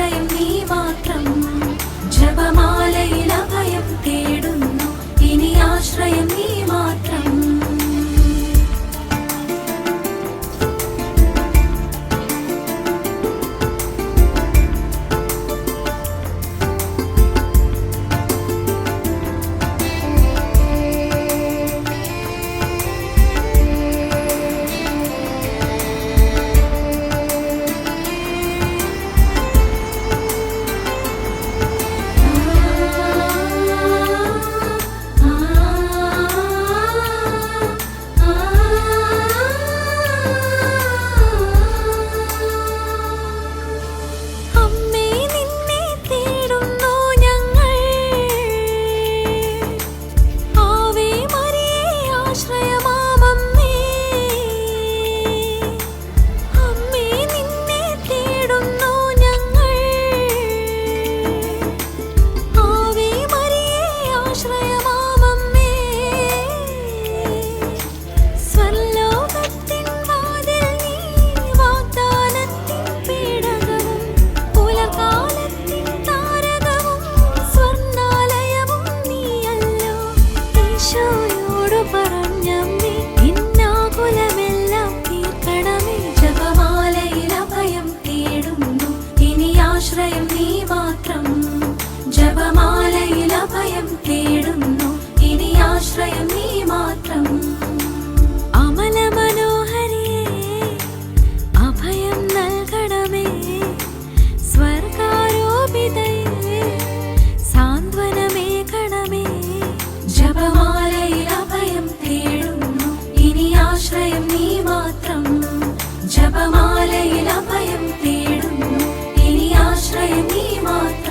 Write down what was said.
ഇനി ആശ്രയം നീ പറഞ്ഞമ്മേ ഇന്നാകുലമെല്ലാം തീർക്കണമേ. ജപമാലയിൽ അഭയം തേടുന്നു. ഇനി ആശ്രയം നീ മാത്രം. ജപമാലയിൽ അഭയം തേടുന്നു. ഇനി ആശ്രയം നീ മാത്രം. ആശ്രയം നീ മാത്രം. ജപമാലയിൽ അഭയം തേടുന്നു ഇനി ആശ്രയം നീ മാത്രം.